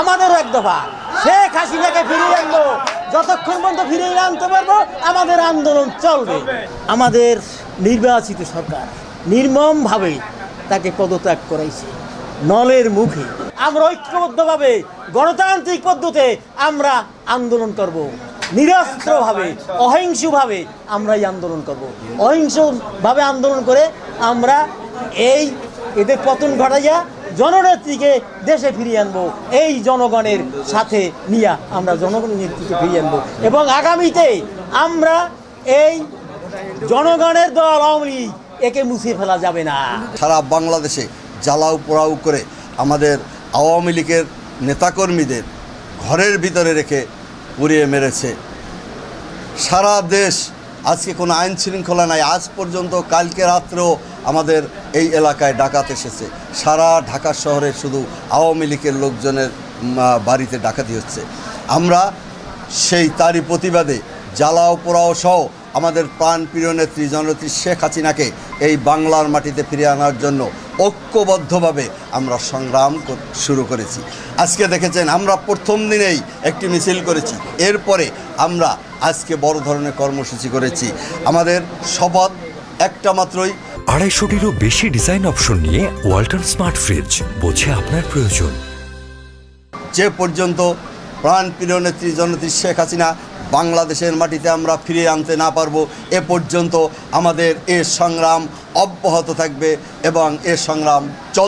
আমাদেরও এক দফা। শেখ হাসিনাকে ফিরিয়ে আনব। যতক্ষণ পর্যন্ত ফিরিয়ে আনতে পারব, আমাদের আন্দোলন চলবে। আমাদের নির্বাচিত সরকার নির্মমভাবে তাকে পদত্যাগ করাইছে নলের মুখে। আমরা ঐক্যবদ্ধভাবে, গণতান্ত্রিক পদ্ধতিতে আমরা আন্দোলন করব। নিরস্ত্রভাবে, অহিংসভাবে আমরা এই আন্দোলন করব। অহিংসভাবে আন্দোলন করে আমরা এই এদের পতন ঘটাইয়া জননেত্রীকে দেশে ফিরিয়ে আনব, এই জনগণের সাথে নিয়ে আমরা জনগণের নেত্রীকে ফিরিয়ে আনব। এবং আগামীতে আমরা এই জনগণের দল আওয়ামী একে মুছিয়ে ফেলা যাবে না। সারা বাংলাদেশে জ্বালাও পোড়াও করে আমাদের আওয়ামী লীগের নেতাকর্মীদের ঘরের ভিতরে রেখে পুড়িয়ে মেরেছে। সারা দেশ আজকে কোনো আইন শৃঙ্খলা নাই। আজ পর্যন্ত কালকে রাত্রেও আমাদের এই এলাকায় ডাকাত এসেছে। সারা ঢাকা শহরে শুধু আওয়ামী লীগের লোকজনের বাড়িতে ডাকাতি হচ্ছে। আমরা সেই তারই প্রতিবাদে জ্বালাও পোড়াও সহ আমাদের প্রাণ প্রিয় নেত্রী জননেত্রী শেখ হাসিনাকে এই বাংলার মাটিতে ফিরিয়ে আনার জন্য ঐক্যবদ্ধভাবে আমরা সংগ্রাম শুরু করেছি। আজকে দেখেছেন আমরা প্রথম দিনেই একটি মিছিল করেছি। এরপরে আমরা আজকে বড় ধরনের কর্মসূচি করেছি। আমাদের শপথ একটা মাত্রই। আড়াইশোটিরও বেশি ডিজাইন অপশন নিয়ে ওয়াল্টন স্মার্ট ফ্রিজ বোঝে আপনার প্রয়োজন। যে পর্যন্ত প্রাণ প্রিয় নেত্রী জননেত্রী শেখ হাসিনা বাংলাদেশের মাটিতে আমরা ফিরিয়ে আনতে না পারব এ পর্যন্ত আমাদের এ সংগ্রাম অব্যাহত থাকবে এবং এ সংগ্রাম চল